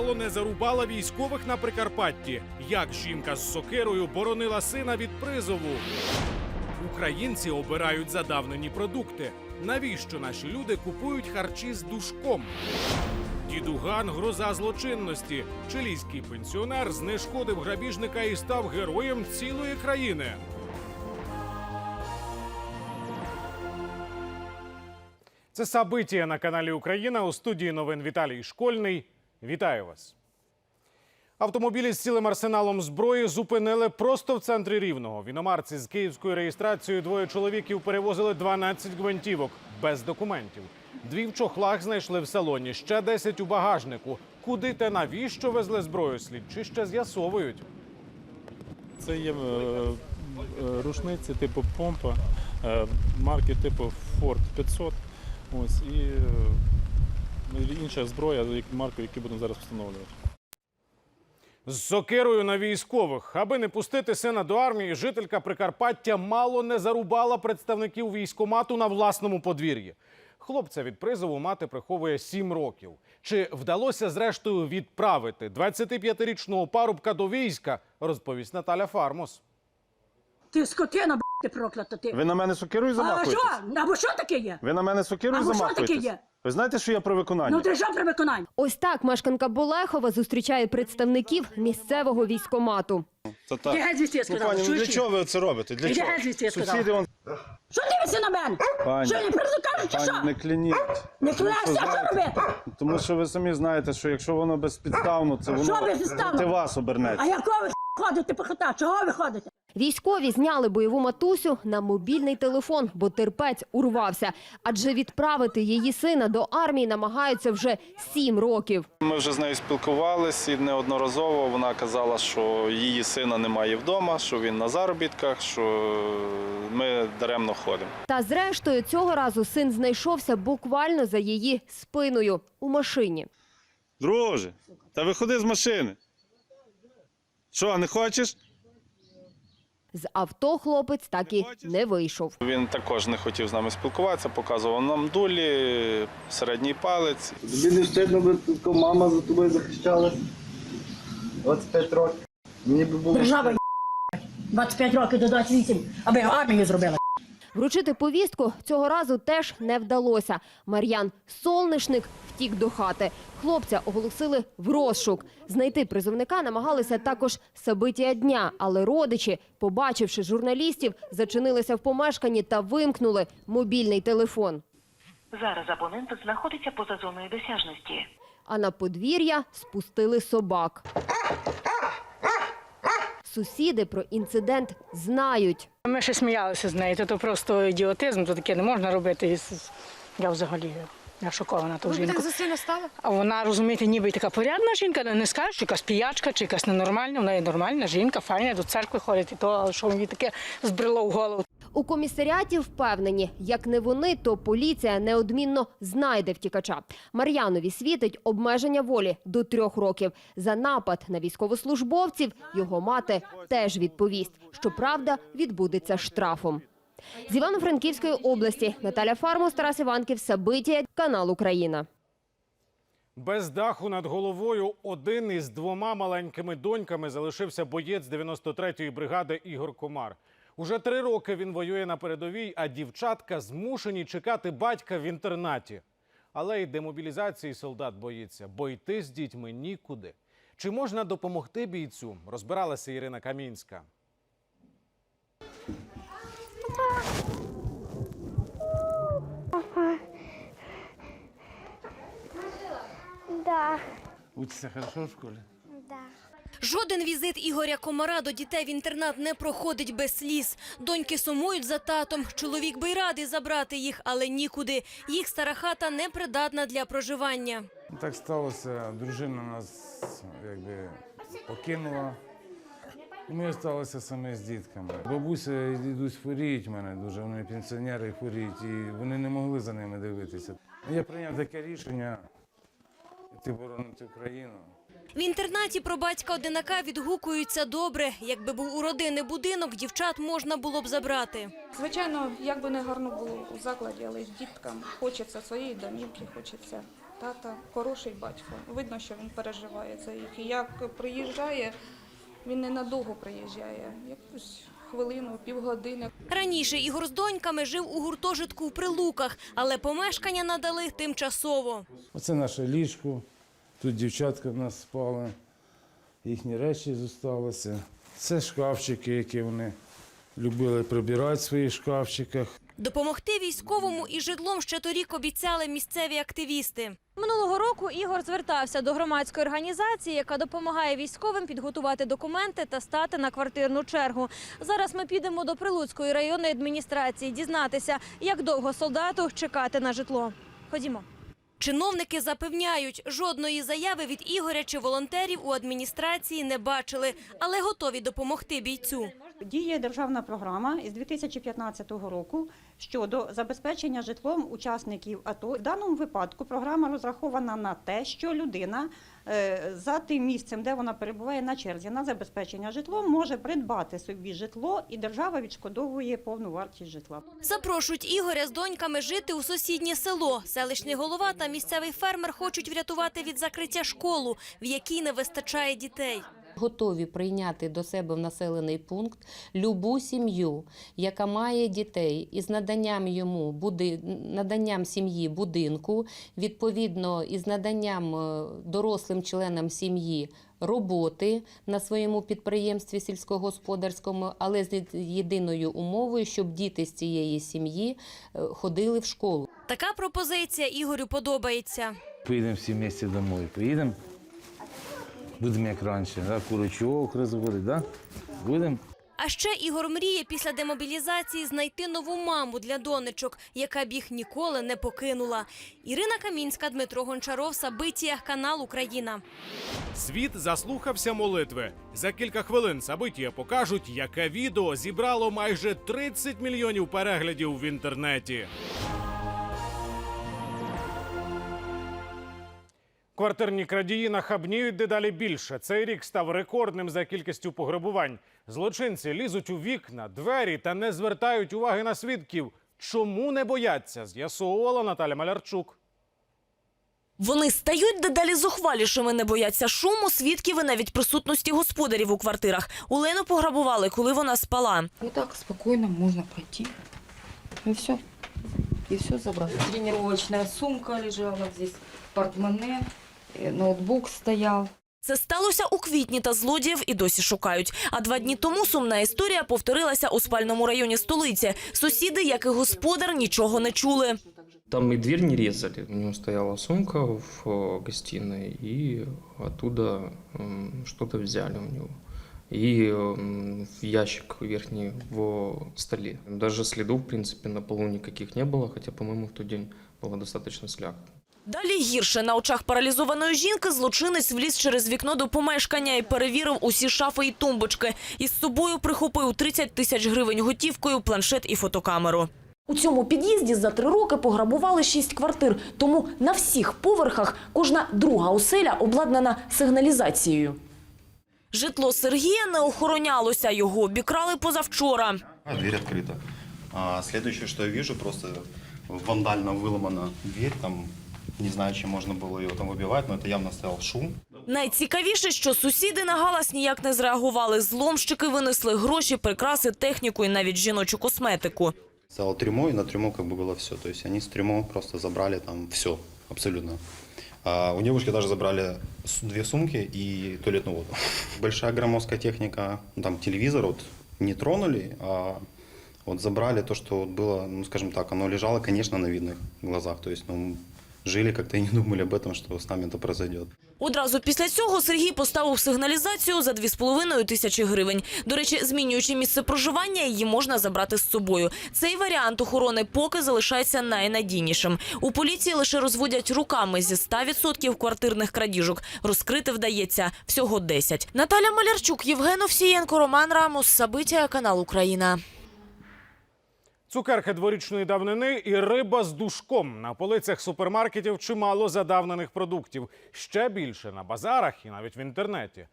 мало не зарубала військових на Прикарпатті. Як жінка з сокирою боронила сина від призову. Українці обирають задавнені продукти. Навіщо наші люди купують харчі з душком? Дідуган гроза злочинності. Чилійський пенсіонер знешкодив грабіжника і став героєм цілої країни. Це Сабитія на каналі Україна у студії новин Віталій Школьний. Вітаю вас. Автомобілі з цілим арсеналом зброї зупинили просто в центрі Рівного. В іномарці з київською реєстрацією двоє чоловіків перевозили 12 гвинтівок без документів. Дві в чохлах знайшли в салоні, ще 10 у багажнику. Куди та навіщо везли зброю? Слідчі ще з'ясовують. Це є е, е, рушниці типу помпа, е, марки типу Ford 500. Ось, і інша зброя, марку, які будемо зараз встановлювати. З сокирою на військових, аби не пустити сина до армії, жителька Прикарпаття мало не зарубала представників військомату на власному подвір'ї. Хлопця від призову мати приховує сім років. Чи вдалося зрештою відправити 25-річного парубка до війська? Розповість Наталя Фармос. Ти скотина, б**, ти проклята ти. Ви на мене сокирою А замахуєтесь? що? Або що таке є? Ви на мене сокирою Або що таке замахуєтесь? є? Ви знаєте, що я про виконання? Ну ти що при виконанні? Ось так мешканка Болехова зустрічає представників місцевого військомату. Це Ти геть звідси, я Ну, сказала. пані, ну для чого ви це робите? Для Іди чого? геть звідси, я сказала. Сусіди вон... Що дивишся на мене? Пані, Що, не кажуть, чи пані, що? не кляніть. Не Тому що а що знаєте- робити? Тому що ви самі знаєте, що якщо воно безпідставно, це воно Що безпідставно? проти вас обернеться. А якого ви ходите по хатах? Чого ви ходите? Військові зняли бойову матусю на мобільний телефон, бо терпець урвався. Адже відправити її сина до армії намагаються вже сім років. Ми вже з нею спілкувалися і неодноразово вона казала, що її сина немає вдома, що він на заробітках, що ми даремно ходимо. Та зрештою цього разу син знайшовся буквально за її спиною у машині. Друже, та виходи з машини. Що, не хочеш? З авто хлопець так і не вийшов. Він також не хотів з нами спілкуватися, показував нам дулі, середній палець. Тобі не встидно би тільки мама за тобою захищалась. 25 років. Мені би було. Держава є, 25 років до 28, аби армію зробила. Вручити повістку цього разу теж не вдалося. Мар'ян Солнишник втік до хати. Хлопця оголосили в розшук. Знайти призовника намагалися також Сабитія дня, але родичі, побачивши журналістів, зачинилися в помешканні та вимкнули мобільний телефон. Зараз абонент знаходиться поза зоною досяжності. А на подвір'я спустили собак. Сусіди про інцидент знають. Ми ще сміялися з нею, то, то просто ідіотизм, то таке не можна робити. Я взагалі я шокована ту жінку. за сильно стало? А вона, розумієте, ніби така порядна жінка, не скажеш, що якась піячка чи якась ненормальна, вона є нормальна жінка, файна, до церкви ходить і то, але що мені таке збрило в голову. У комісаріаті впевнені, як не вони, то поліція неодмінно знайде втікача. Мар'янові світить обмеження волі до трьох років. За напад на військовослужбовців його мати теж відповість. Щоправда, відбудеться штрафом. З Івано-Франківської області Наталя Фармус, Тарас Іванків, Сабитія, канал Україна. Без даху над головою один із двома маленькими доньками залишився боєць 93-ї бригади Ігор Комар. Уже три роки він воює на передовій, а дівчатка змушені чекати батька в інтернаті. Але й демобілізації солдат боїться, бо йти з дітьми нікуди. Чи можна допомогти бійцю? Розбиралася Ірина Камінська. Да, Учиться хорошо в школі? Жоден візит Ігоря Комара до дітей в інтернат не проходить без сліз. Доньки сумують за татом. Чоловік би й радий забрати їх, але нікуди. Їх стара хата непридатна для проживання. Так сталося, дружина нас якби покинула. І ми залишилися самі з дітками. Бабуся і дідусь хворіють мене дуже, вони пенсіонери хворіють, і вони не могли за ними дивитися. Я прийняв таке рішення йти боронити Україну. В інтернаті про батька одинака відгукуються добре. Якби був у родини будинок, дівчат можна було б забрати. Звичайно, як би не гарно було у закладі, але ж діткам хочеться своєї домівки, хочеться Тата хороший батько. Видно, що він переживає за їх. І як приїжджає, він ненадовго приїжджає, якусь хвилину, півгодини. Раніше Ігор з доньками жив у гуртожитку в Прилуках, але помешкання надали тимчасово. Оце наше ліжко. Тут дівчатка в нас спали, їхні речі зосталися. Це шкафчики, які вони любили прибирати в своїх шкафчиках. Допомогти військовому і житлом ще торік обіцяли місцеві активісти. Минулого року Ігор звертався до громадської організації, яка допомагає військовим підготувати документи та стати на квартирну чергу. Зараз ми підемо до Прилуцької районної адміністрації дізнатися, як довго солдату чекати на житло. Ходімо. Чиновники запевняють, жодної заяви від Ігоря чи волонтерів у адміністрації не бачили, але готові допомогти бійцю. Діє державна програма із 2015 року щодо забезпечення житлом учасників АТО. В даному випадку програма розрахована на те, що людина е, за тим місцем, де вона перебуває на черзі на забезпечення житлом, може придбати собі житло, і держава відшкодовує повну вартість житла. Запрошують Ігоря з доньками жити у сусіднє село. Селищний голова та місцевий фермер хочуть врятувати від закриття школу, в якій не вистачає дітей. Готові прийняти до себе в населений пункт любу сім'ю, яка має дітей, із наданням йому буди... наданням сім'ї будинку, відповідно із наданням е, дорослим членам сім'ї. Роботи на своєму підприємстві сільськогосподарському, але з єдиною умовою, щоб діти з цієї сім'ї е, ходили в школу. Така пропозиція Ігорю подобається. Поїдемо всі місті домой. Поїдемо. Будемо як раніше, да? курочок розводити, да? Будемо. А ще Ігор мріє після демобілізації знайти нову маму для донечок, яка б їх ніколи не покинула. Ірина Камінська, Дмитро Гончаров, Сабитія, канал Україна. Світ заслухався молитви. За кілька хвилин Сабитія покажуть, яке відео зібрало майже 30 мільйонів переглядів в інтернеті. Квартирні крадії нахабніють дедалі більше. Цей рік став рекордним за кількістю пограбувань. Злочинці лізуть у вікна, двері та не звертають уваги на свідків. Чому не бояться? З'ясовувала Наталя Малярчук. Вони стають дедалі зухвалішими, не бояться шуму, свідків і навіть присутності господарів у квартирах. Олену пограбували, коли вона спала. Вот так спокойно можно пройти. И все. И все забрать. Тренировочная сумка лежала здесь, портмоне, ноутбук стоял. Це сталося у квітні, та злодіїв і досі шукають. А два дні тому сумна історія повторилася у спальному районі столиці. Сусіди, як і господар, нічого не чули. Там и дверь не резали. У него стояла сумка в э, гостиной, и оттуда м, что-то взяли у него. И м, в ящик верхний в столе. Даже следов, в принципе, на полу никаких не было, хотя, по-моему, в тот день было достаточно слякотно. Далі гірше. На очах паралізованої жінки злочинець вліз через вікно до помешкання і перевірив усі шафи і тумбочки. Із собою прихопив 30 тисяч гривень готівкою, планшет і фотокамеру. У цьому під'їзді за три роки пограбували шість квартир, тому на всіх поверхах кожна друга оселя обладнана сигналізацією. Житло Сергія не охоронялося. Його обікрали позавчора. А, дверь открыта. А, следующее, что я вижу, просто вандально выломана дверь, там, не знаю, чем можно было ее там выбивать, но это явно стоял шум. Найцікавіше, що сусіди на галас ніяк не зреагували. Зломщики винесли гроші, прикраси, техніку і навіть жіночу косметику. Стоял трюмо, и на трюмо как бы было все. То есть они с трюмо просто забрали там все, абсолютно. А у девушки даже забрали с- две сумки и туалетную воду. Большая громоздкая техника, ну, там телевизор вот не тронули, а вот забрали то, что вот было, ну скажем так, оно лежало, конечно, на видных глазах. То есть, ну, жили как-то и не думали об этом, что с нами это произойдет. Одразу після цього Сергій поставив сигналізацію за 2,5 тисячі гривень. До речі, змінюючи місце проживання, її можна забрати з собою. Цей варіант охорони поки залишається найнадійнішим. У поліції лише розводять руками зі 100% квартирних крадіжок. Розкрити вдається всього 10. Наталя Малярчук, Євген Овсієнко, Роман Рамус, Сабиття, канал Україна. Цукерки дворічної давнини і риба з душком. На полицях супермаркетів чимало задавнених продуктів. Ще більше на базарах і навіть в інтернеті.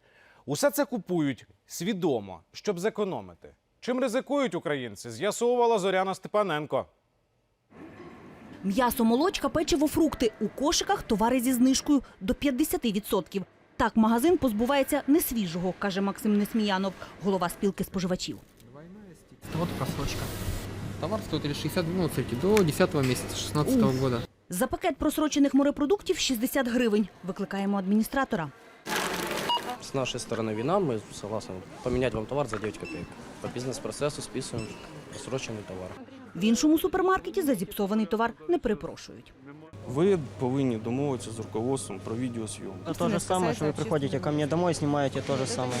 Усе це купують свідомо, щоб зекономити. Чим ризикують українці, з'ясовувала Зоряна Степаненко. М'ясо, молочка, печиво, фрукти. У кошиках товари зі знижкою до 50%. Так магазин позбувається несвіжого, каже Максим Несміянов, голова спілки споживачів. Вот просрочка. Товар стоит или 60 ну, смотрите, до 10 месяца 16 Уф. года. За пакет просрочених морепродуктів 60 гривень. Викликаємо адміністратора. С нашей стороны вина, мы согласны поменять вам товар за 9 копеек. По бизнес-процессу списываем просроченный товар. В іншому супермаркеті за зіпсований товар не перепрошують. Ви повинні домовитися з руководством про відеозйомку. То же самое, что вы приходите ко мне домой, снимаете то же самое.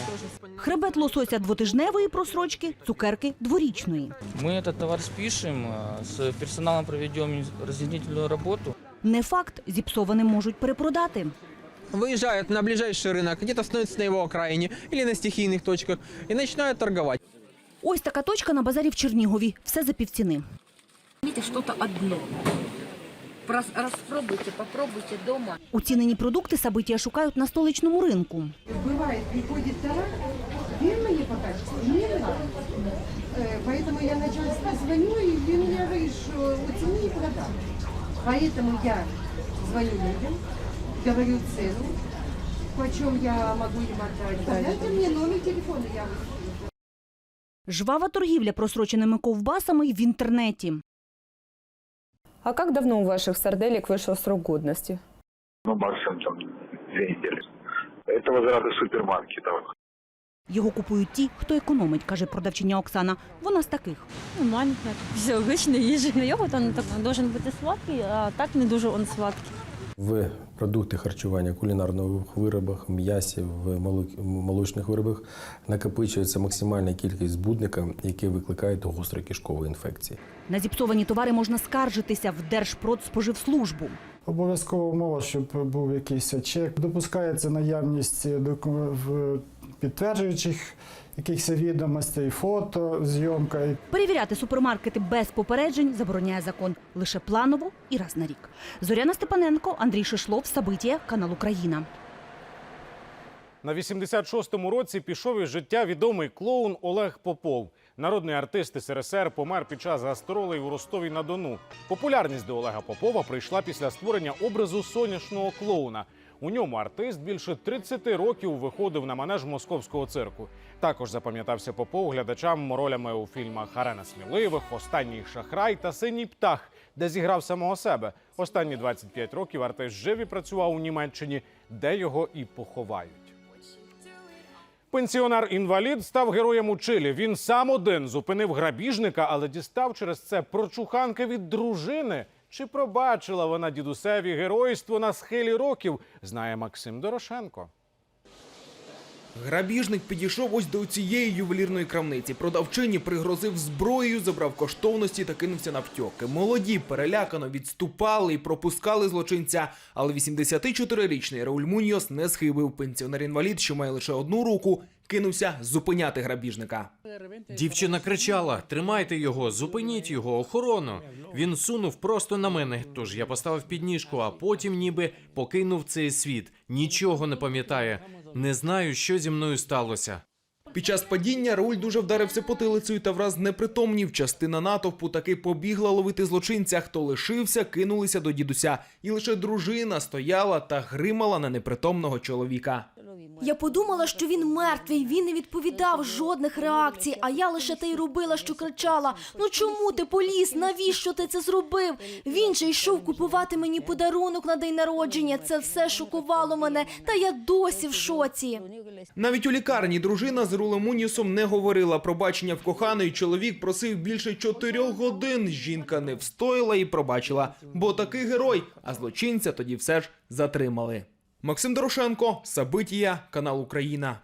Хребет лосося двотижневої просрочки, цукерки дворічної. Мы этот товар спишем, а, с персоналом проведем разъяснительную работу. Не факт, зіпсованим можуть перепродати. Выезжают на ближайший рынок, где-то становятся на его окраине или на стихийных точках и начинают торговать. Ось така точка на базарі в Чернігові. Все за півціни. Видите, что-то одно. Прос- Распробуйте, попробуйте дома. Уцінені продукти сабитія шукають на столичному ринку. Бывает, приходит товар, він мені по качеству не нравится. Э, Поэтому я начальству звоню, и він мне говорит, что оцени и продам. Поэтому я звоню людям, говорю цену, почем я могу им отдать. Дайте мне номер телефона, я вышлю. Жвава торгівля просроченими ковбасами й в інтернеті. А как давно у ваших сарделек вышел срок годности? ну, максимум там две недели. Это возвраты супермаркетов. Його купують ті, хто економить, каже продавчиня Оксана. Вона з таких. Нормально. Все, обычно їжа. Йогурт он так, должен бути сладкий, а так не дуже он сладкий. В продукти харчування, кулінарних виробах, м'ясі, в молочних виробах накопичується максимальна кількість збудника, які викликають гострокишкові інфекції. На зіпсовані товари можна скаржитися в Держпродспоживслужбу. Обов'язкова умова, щоб був якийсь чек. Допускається наявність документів в- підтверджуючих якихось відомостей, фото, зйомка. Перевіряти супермаркети без попереджень забороняє закон лише планово і раз на рік. Зоряна Степаненко, Андрій Шишлов, Сабитія, канал Україна. На 86-му році пішов із життя відомий клоун Олег Попов. Народний артист СРСР помер під час гастролей у Ростові на Дону. Популярність до Олега Попова прийшла після створення образу сонячного клоуна. У ньому артист більше 30 років виходив на манеж московського цирку. Також запам'ятався Попов глядачам ролями у фільмах Арена сміливих, Останній шахрай та Синій птах, де зіграв самого себе. Останні 25 років артист жив і працював у Німеччині, де його і поховають. Пенсіонер-інвалід став героєм у Чилі. Він сам один зупинив грабіжника, але дістав через це прочуханки від дружини. Чи пробачила вона дідусеві геройство на схилі років, знає Максим Дорошенко. Грабіжник підійшов ось до цієї ювелірної крамниці. Продавчині пригрозив зброєю, забрав коштовності та кинувся навтьоки. Молоді перелякано відступали і пропускали злочинця. Але 84-річний Рауль Муньос не схибив. Пенсіонер-інвалід, що має лише одну руку, кинувся зупиняти грабіжника. Дівчина кричала: тримайте його, зупиніть його, охорону. Він сунув просто на мене. Тож я поставив підніжку, а потім ніби покинув цей світ. Нічого не пам'ятає. Не знаю, що зі мною сталося. Під час падіння Рауль дуже вдарився потилицею та враз непритомнів. Частина натовпу таки побігла ловити злочинця. Хто лишився, кинулися до дідуся. І лише дружина стояла та гримала на непритомного чоловіка. Я подумала, що він мертвий, він не відповідав жодних реакцій, а я лише те й робила, що кричала: Ну чому ти поліз? Навіщо ти це зробив? Він же йшов купувати мені подарунок на день народження. Це все шокувало мене, та я досі в шоці. Навіть у лікарні дружина з Рулем Мунісом не говорила про бачення в коханої. Чоловік просив більше чотирьох годин. Жінка не встояла і пробачила, бо такий герой, а злочинця тоді все ж затримали. Максим Дорошенко, Сабитія, канал Україна.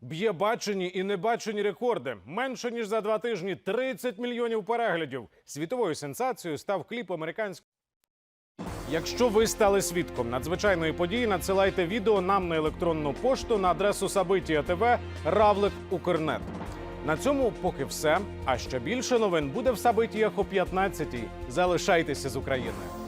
Б'є бачені і небачені рекорди. Менше ніж за два тижні 30 мільйонів переглядів. Світовою сенсацією став кліп американського. Якщо ви стали свідком надзвичайної події, надсилайте відео нам на електронну пошту на адресу Сабитія ТВ Равлик Укрнет. На цьому поки все. А ще більше новин буде в Сабитіях о 15-й. Залишайтеся з Україною.